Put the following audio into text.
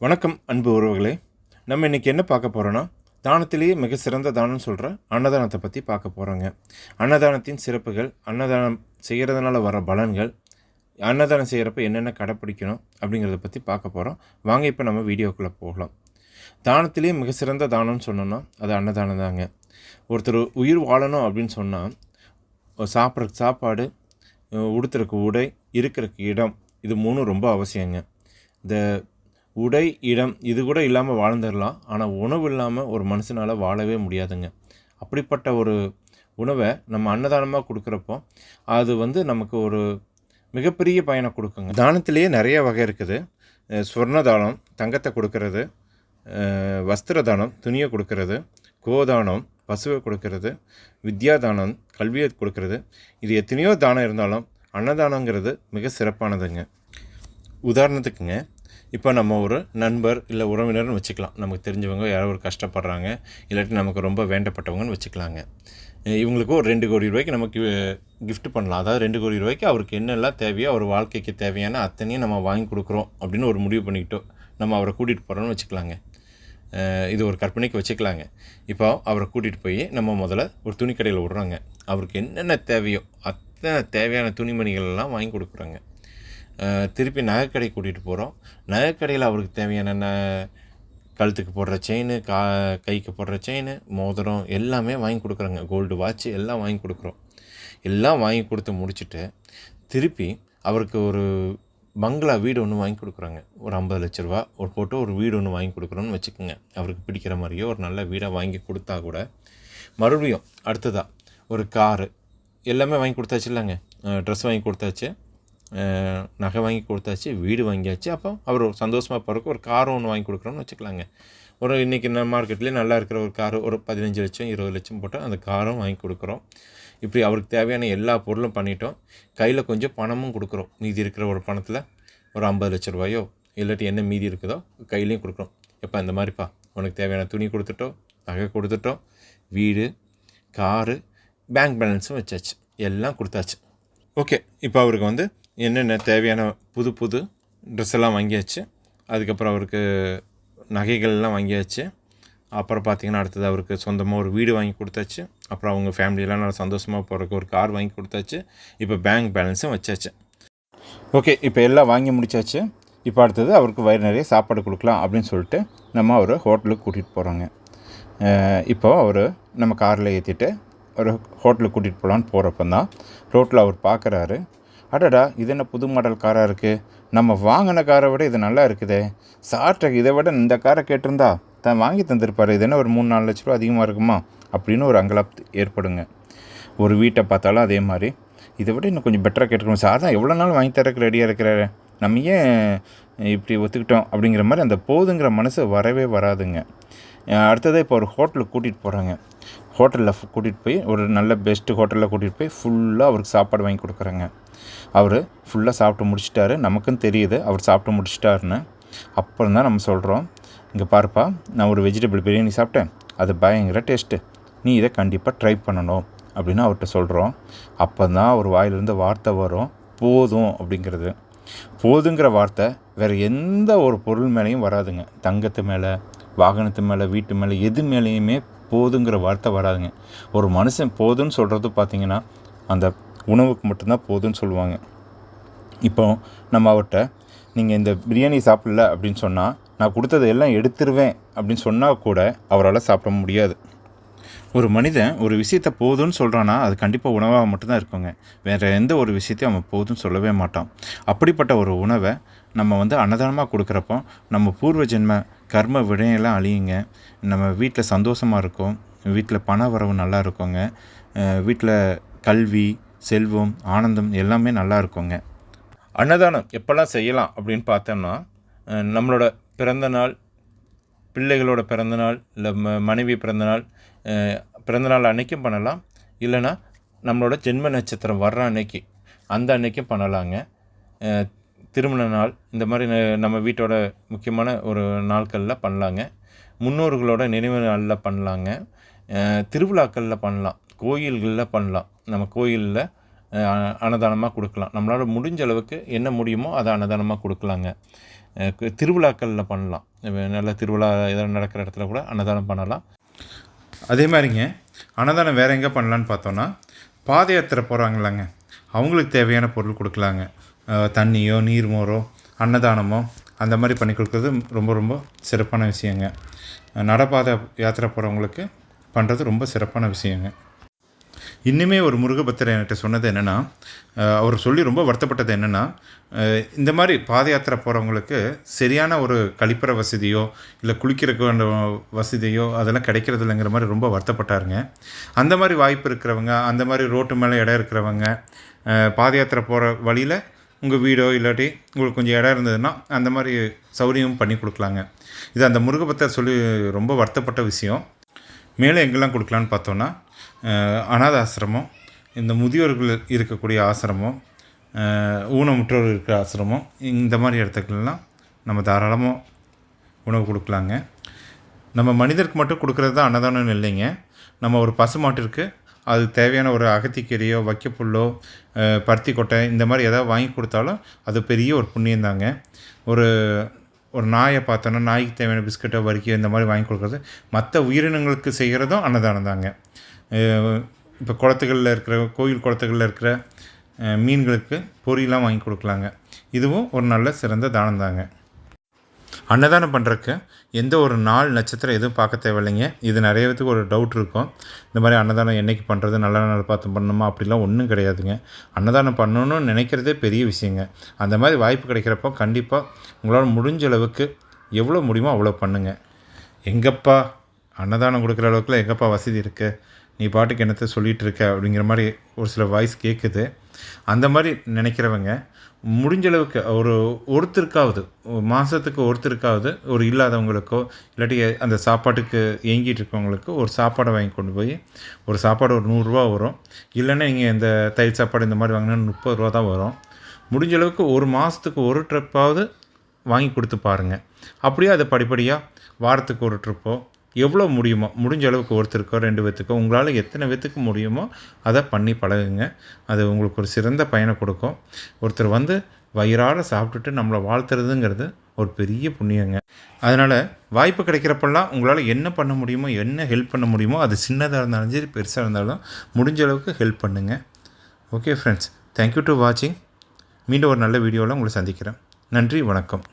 வணக்கம் அன்பு உறவுகளே. நம்ம இன்றைக்கி என்ன பார்க்க போகிறோன்னா தானத்திலேயே மிக சிறந்த தானம்னு சொல்கிற அன்னதானத்தை பற்றி பார்க்க போகிறோங்க அன்னதானத்தின் சிறப்புகள் அன்னதானம் செய்கிறதுனால வர பலன்கள் அன்னதானம் செய்கிறப்ப என்னென்ன கடைப்பிடிக்கணும் அப்படிங்கிறத பற்றி பார்க்க போகிறோம் வாங்க இப்போ நம்ம வீடியோக்குள்ளே போகலாம். தானத்திலேயே மிக சிறந்த தானம்னு சொன்னோன்னா அது அன்னதானம் தாங்க. ஒருத்தர் உயிர் வாழணும் அப்படின்னு சொன்னால் சாப்பிட்றக்கு சாப்பாடு உடுத்துறக்கு உடை இருக்கிறக்கு இடம் இது மூணும் ரொம்ப அவசியங்க. இந்த உடை இடம் இது கூட இல்லாமல் வாழ்ந்துடலாம். ஆனால் உணவு இல்லாமல் ஒரு மனுஷனால் வாழவே முடியாதுங்க. அப்படிப்பட்ட ஒரு உணவை நம்ம அன்னதானமாக கொடுக்குறப்போ அது வந்து நமக்கு ஒரு மிகப்பெரிய பயனை கொடுக்குங்க. தானத்திலேயே நிறைய வகை இருக்குது. அஹ் ஸ்வர்ண தானம் தங்கத்தை கொடுக்கறது. வஸ்திர தானம் துணியை கொடுக்கறது. கோதானம் பசுவை கொடுக்கறது. வித்யாதானம் கல்வியை கொடுக்கறது. இது எத்தனையோ தானம் இருந்தாலும் அன்னதானங்கிறது மிக சிறப்பானதுங்க. உதாரணத்துக்குங்க இப்போ நம்ம ஒரு நண்பர் இல்லை உறவினர்னு வச்சுக்கலாம். நமக்கு தெரிஞ்சவங்க யாரோ ஒரு கஷ்டப்படுறாங்க. இல்லாட்டி நமக்கு ரொம்ப வேண்டப்பட்டவங்கன்னு வச்சுக்கலாங்க. இவங்களுக்கு ஒரு ரெண்டு கோடி ரூபாய்க்கு நமக்கு கிஃப்ட் பண்ணலாம். அதாவது ரெண்டு கோடி ரூபாய்க்கு அவருக்கு என்னெல்லாம் தேவையோ அவர் வாழ்க்கைக்கு தேவையான அத்தனையும் நம்ம வாங்கி கொடுக்குறோம் அப்படின்னு ஒரு முடிவு பண்ணிக்கிட்டோம் நம்ம அவரை கூட்டிகிட்டு போகிறோம்னு வச்சுக்கலாங்க. இது ஒரு கற்பனைக்கு வச்சுக்கலாங்க. இப்போ அவரை கூட்டிகிட்டு போய் நம்ம முதல்ல ஒரு துணி கடையில் அவருக்கு என்னென்ன தேவையோ அத்தனை தேவையான துணிமணிகள் எல்லாம் வாங்கி கொடுக்குறாங்க. திருப்பி நகைக்கடை கூட்டிகிட்டு போகிறோம் நகைக்கடையில் அவருக்கு தேவையான கழுத்துக்கு போடுற செயின் கா கைக்கு போடுற செயின் மோதிரம் எல்லாமே வாங்கி கொடுக்குறோங்க. கோல்டு வாட்ச் எல்லாம் வாங்கி கொடுக்குறோம். எல்லாம் வாங்கி கொடுத்து முடிச்சுட்டு திருப்பி அவருக்கு ஒரு பங்களா வீடு ஒன்று வாங்கி கொடுக்குறாங்க. ஒரு ஐம்பது லட்ச ரூபா ஒரு போட்டு ஒரு வீடு ஒன்று வாங்கி கொடுக்குறோன்னு வச்சுக்கோங்க. அவருக்கு பிடிக்கிற மாதிரியோ ஒரு நல்ல வீடாக வாங்கி கொடுத்தா கூட மறுபடியும் அடுத்ததாக ஒரு காரு எல்லாமே வாங்கி கொடுத்தாச்சு இல்லைங்க. ட்ரெஸ் வாங்கி கொடுத்தாச்சு. நகை வாங்கி கொடுத்தாச்சு வீடு வாங்கியாச்சு. அப்போ அவர் சந்தோஷமாக போகிறக்கு ஒரு காரும் ஒன்று வாங்கி கொடுக்குறோன்னு வச்சுக்கலாங்க. ஒரு இன்றைக்கி நம்ம மார்க்கெட்லேயே நல்லா இருக்கிற ஒரு காரு ஒரு பதினஞ்சு லட்சம் இருபது லட்சம் போட்டால் அந்த காரும் வாங்கி கொடுக்குறோம். இப்படி அவருக்கு தேவையான எல்லா பொருளும் பண்ணிட்டோம். கையில் கொஞ்சம் பணமும் கொடுக்குறோம். மீதி இருக்கிற ஒரு பணத்தில் ஒரு ஐம்பது லட்ச ரூபாயோ இல்லாட்டி என்ன மீதி இருக்குதோ கையிலையும் கொடுக்குறோம். எப்போ இந்த மாதிரிப்பா. உனக்கு தேவையான துணி கொடுத்துட்டோம் நகை கொடுத்துட்டோம் வீடு காரு பேங்க் பேலன்ஸும் வச்சாச்சு. எல்லாம் கொடுத்தாச்சு. ஓகே இப்போ அவருக்கு வந்து என்னென்ன தேவையான புது புது ட்ரெஸ் எல்லாம் வாங்கியாச்சு. அதுக்கப்புறம் அவருக்கு நகைகள்லாம் வாங்கியாச்சு. அப்புறம் பார்த்திங்கன்னா அடுத்தது அவருக்கு சொந்தமாக ஒரு வீடு வாங்கி கொடுத்தாச்சு. அப்புறம் அவங்க ஃபேமிலியெல்லாம் நல்லா சந்தோஷமாக போகிறதுக்கு ஒரு கார் வாங்கி கொடுத்தாச்சு. இப்போ பேங்க் பேலன்ஸும் வச்சாச்சு. ஓகே இப்போ எல்லாம் வாங்கி முடிச்சாச்சு. இப்போ அடுத்தது அவருக்கு வயிறு நிறைய சாப்பாடு கொடுக்கலாம் அப்படின்னு சொல்லிட்டு நம்ம அவரை ஹோட்டலுக்கு கூட்டிகிட்டு போகிறோங்க இப்போ அவர் நம்ம காரில் ஏற்றிட்டு ஒரு ஹோட்டலுக்கு கூட்டிகிட்டு போகலான்னு போகிறப்ப தான் ரோட்டில் அவர் பார்க்குறாரு அடடா இது என்ன புது மாடல் காராக இருக்குது நம்ம வாங்கின காரை விட இது நல்லா இருக்குதே. சார்ட்ட இதை விட இந்த காரை கேட்டிருந்தா தான் வாங்கி தந்திருப்பார். இது என்ன ஒரு மூணு நாலு லட்ச ரூபா அதிகமாக இருக்குமா? அப்படின்னு ஒரு அங்கலாப் ஏற்படுங்க. ஒரு வீட்டை பார்த்தாலும் அதே மாதிரி. இதை விட இன்னும் கொஞ்சம் பெட்டராக கேட்டுக்கணும் சார் தான் எவ்வளோ நாள் வாங்கி தரக்கு ரெடியாக இருக்கிறாரு. நம்ம ஏன் இப்படி ஒத்துக்கிட்டோம் அப்படிங்கிற மாதிரி அந்த போதுங்கிற மனசு வரவே வராதுங்க. அஹ் அடுத்தது இப்போ ஒரு ஹோட்டலுக்கு கூட்டிகிட்டு போகிறாங்க ஹோட்டலில் கூட்டிகிட்டு போய் ஒரு நல்ல பெஸ்ட்டு ஹோட்டலில் கூட்டிகிட்டு போய் ஃபுல்லாக அவருக்கு சாப்பாடு வாங்கி கொடுக்குறேங்க. அவர் ஃபுல்லாக சாப்பிட்டு முடிச்சிட்டாரு. நமக்கும் தெரியுது அவர் சாப்பிட்டு முடிச்சிட்டாருன்னு. அப்புறம் தான் நம்ம சொல்கிறோம் இங்கே பாருப்பா நான் ஒரு வெஜிடபிள் பிரியாணி சாப்பிட்டேன். அது பயங்கர டேஸ்ட்டு. நீ இதை கண்டிப்பாக ட்ரை பண்ணணும். அப்படின்னு அவர்கிட்ட சொல்கிறோம் அப்போ தான் அவர் வாயிலிருந்து வார்த்தை வரும். போதும் அப்படிங்கிறது. போதுங்கிற வார்த்தை வேறு எந்த ஒரு பொருள் மேலேயும் வராதுங்க. தங்கத்து மேலே வாகனத்து மேலே வீட்டு மேலே எது மேலேயுமே போதுங்கிற வார்த்தை வராதுங்க. ஒரு மனுஷன் போதுன்னு சொல்கிறது பார்த்திங்கன்னா அந்த உணவுக்கு மட்டும்தான் போதுன்னு சொல்லுவாங்க. இப்போ நம்ம அவர்கிட்ட நீங்கள் இந்த பிரியாணி சாப்பிடல அப்படின்னு சொன்னால் நான் கொடுத்ததை எல்லாம் எடுத்துருவேன் அப்படின்னு சொன்னால் கூட அவரால் சாப்பிட முடியாது. ஒரு மனிதன் ஒரு விஷயத்தை போதும்னு சொல்கிறான்னா அது கண்டிப்பாக உணவாக மட்டும்தான் இருக்குங்க. வேறு எந்த ஒரு விஷயத்தையும் அவன் போதும்னு சொல்லவே மாட்டான். அப்படிப்பட்ட ஒரு உணவை நம்ம வந்து அன்னதானமாக கொடுக்குறப்போ நம்ம பூர்வ ஜென்ம கர்ம விடையெல்லாம் அழியுங்க. நம்ம வீட்டில் சந்தோஷமாக இருக்கும். வீட்டில் பண வரவு நல்லா இருக்குங்க. வீட்டில் கல்வி செல்வம் ஆனந்தம் எல்லாமே நல்லா இருக்குங்க. அன்னதானம் எப்போல்லாம் செய்யலாம் அப்படின்னு பார்த்தோம்னா நம்மளோட பிறந்த நாள் பிள்ளைகளோட பிறந்தநாள் இல்லை ம மனைவி பிறந்தநாள் பிறந்தநாள் அன்னைக்கும் பண்ணலாம். இல்லைன்னா நம்மளோட ஜென்ம நட்சத்திரம் வர்ற அன்னைக்கு அந்த அன்னைக்கும் பண்ணலாங்க. திருமண நாள் இந்த மாதிரி நம்ம வீட்டோட முக்கியமான ஒரு நாட்களில் பண்ணலாங்க. முன்னோர்களோட நினைவு நாளில் பண்ணலாங்க. திருவிழாக்களில் பண்ணலாம். கோயில்களில் பண்ணலாம். நம்ம கோயிலில் அன்னதானமாக கொடுக்கலாம். நம்மளால் முடிஞ்ச அளவுக்கு என்ன முடியுமோ அதை அன்னதானமாக கொடுக்கலாங்க. திருவிழாக்களில் பண்ணலாம். நல்ல திருவிழா எதாவது நடக்கிற இடத்துல கூட அன்னதானம் பண்ணலாம். அதே மாதிரிங்க அன்னதானம் வேறு எங்கே பண்ணலான்னு பார்த்தோன்னா பாத யாத்திரை போகிறாங்களாங்க அவங்களுக்கு தேவையான பொருள் கொடுக்கலாங்க. தண்ணியோ நீர்மோரோ அன்னதானமோ அந்த மாதிரி பண்ணி கொடுக்குறது ரொம்ப ரொம்ப சிறப்பான விஷயங்க. நடப்பாதை யாத்திரை போகிறவங்களுக்கு பண்ணுறது ரொம்ப சிறப்பான விஷயங்க. இன்னுமே ஒரு முருகபக்தர் என்கிட்ட சொன்னது என்னென்னா அவர் சொல்லி ரொம்ப வருத்தப்பட்டது என்னென்னா இந்த மாதிரி பாத யாத்திரை போகிறவங்களுக்கு சரியான ஒரு கழிப்பறை வசதியோ இல்லை குளிக்கிறக்கு வசதியோ அதெல்லாம் கிடைக்கிறது இல்லைங்கிற மாதிரி ரொம்ப வருத்தப்பட்டாருங்க. அந்த மாதிரி வாய்ப்பு இருக்கிறவங்க அந்த மாதிரி ரோட்டு மேலே இடம் இருக்கிறவங்க பாத யாத்திரை போகிற வழியில் உங்கள் வீடோ இல்லாட்டி உங்களுக்கு கொஞ்சம் இடம் இருந்ததுன்னா அந்த மாதிரி சௌகரியம் பண்ணி கொடுக்கலாங்க. இது அந்த முருகபத்தர் சொல்லி ரொம்ப வருத்தப்பட்ட விஷயம். மேலே எங்கெல்லாம் கொடுக்கலான்னு பார்த்தோன்னா அனாத ஆசிரமம் இந்த முதியோர்கள் இருக்கக்கூடிய ஆசிரமம் ஊனமுற்றோர் இருக்கிற ஆசிரமம் இந்த மாதிரி இடத்துக்கெல்லாம் நம்ம தாராளமாக உணவு கொடுக்கலாங்க. நம்ம மனிதருக்கு மட்டும் கொடுக்குறது தான் அன்னதானம்னு இல்லைங்க. நம்ம ஒரு பசுமாட்டிற்கு அது தேவையான ஒரு அகத்திக்கீரையோ வைக்கப்புல்லோ பருத்தி கொட்டை இந்த மாதிரி எதாவது வாங்கி கொடுத்தாலும் அது பெரிய ஒரு புண்ணியம் தாங்க. ஒரு ஒரு நாயை பார்த்தோன்னா நாய்க்கு தேவையான பிஸ்கட்டோ வரிக்கோ இந்த மாதிரி வாங்கி கொடுக்குறது மற்ற உயிரினங்களுக்கு செய்கிறதும் அன்னதானம் தாங்க. இப்போ குளத்துகளில் இருக்கிற கோயில் குளத்துகளில் இருக்கிற மீன்களுக்கு பொரியெலாம் வாங்கி கொடுக்கலாங்க. இதுவும் ஒரு நல்ல சிறந்த தானம் தாங்க. அன்னதானம் பண்ணுறக்கு எந்த ஒரு நாள் நட்சத்திரம் எதுவும் பார்க்க தேவையில்லைங்க. இது நிறைய பேத்துக்கு ஒரு டவுட் இருக்கும். இந்த மாதிரி அன்னதானம் என்னைக்கு பண்ணுறது நல்ல நாள் பார்த்து பண்ணணுமா? அப்படிலாம் ஒன்றும் கிடையாதுங்க. அன்னதானம் பண்ணணும்னு நினைக்கிறதே பெரிய விஷயங்க. அந்த மாதிரி வாய்ப்பு கிடைக்கிறப்போ கண்டிப்பாக உங்களால் முடிஞ்ச அளவுக்கு எவ்வளோ முடியுமோ அவ்வளோ பண்ணுங்கள் எங்கப்பா அன்னதானம் கொடுக்குற அளவுக்குலாம் எங்கப்பா வசதி இருக்குது நீ பாட்டுக்கு என்னத்தை சொல்லிகிட்டு இருக்க அப்படிங்கிற மாதிரி ஒரு சில வாய்ஸ் கேட்குது அந்த மாதிரி நினைக்கிறவங்க முடிஞ்ச அளவுக்கு ஒரு ஒருத்தருக்காவது ஒரு மாதத்துக்கு ஒருத்தருக்காவது ஒரு இல்லாதவங்களுக்கோ இல்லாட்டி அந்த சாப்பாட்டுக்கு ஏங்கிட்டு இருக்கவங்களுக்கு ஒரு சாப்பாடை வாங்கி கொண்டு போய் ஒரு சாப்பாடு ஒரு நூறுரூவா வரும். இல்லைன்னா நீங்கள் இந்த தயிர் சாப்பாடு இந்த மாதிரி வாங்கினா முப்பது ரூபா தான் வரும். முடிஞ்ச அளவுக்கு ஒரு மாதத்துக்கு ஒரு ட்ரிப்பாவது வாங்கி கொடுத்து பாருங்கள் அப்படியே அதை படிப்படியாக வாரத்துக்கு ஒரு ட்ரிப்போ எவ்வளோ முடியுமோ முடிஞ்ச அளவுக்கு ஒருத்தருக்கோ ரெண்டு பேத்துக்கோ உங்களால் எத்தனை பேத்துக்கு முடியுமோ அதை பண்ணி பழகுங்க. அது உங்களுக்கு ஒரு சிறந்த பயனை கொடுக்கும். ஒருத்தர் வந்து வயிறார சாப்பிட்டுட்டு நம்மளை வாழ்த்துறதுங்கிறது ஒரு பெரிய புண்ணியங்க. அதனால் வாய்ப்பு கிடைக்கிறப்பெல்லாம் உங்களால் என்ன பண்ண முடியுமோ என்ன ஹெல்ப் பண்ண முடியுமோ அது சின்னதாக இருந்தாலும் சரி பெருசாக இருந்தாலும் முடிஞ்ச அளவுக்கு ஹெல்ப் பண்ணுங்கள் ஓகே ஃப்ரெண்ட்ஸ் தேங்க்யூ டு வாட்சிங் மீண்டும் ஒரு நல்ல வீடியோவில் உங்களை சந்திக்கிறேன். நன்றி வணக்கம்.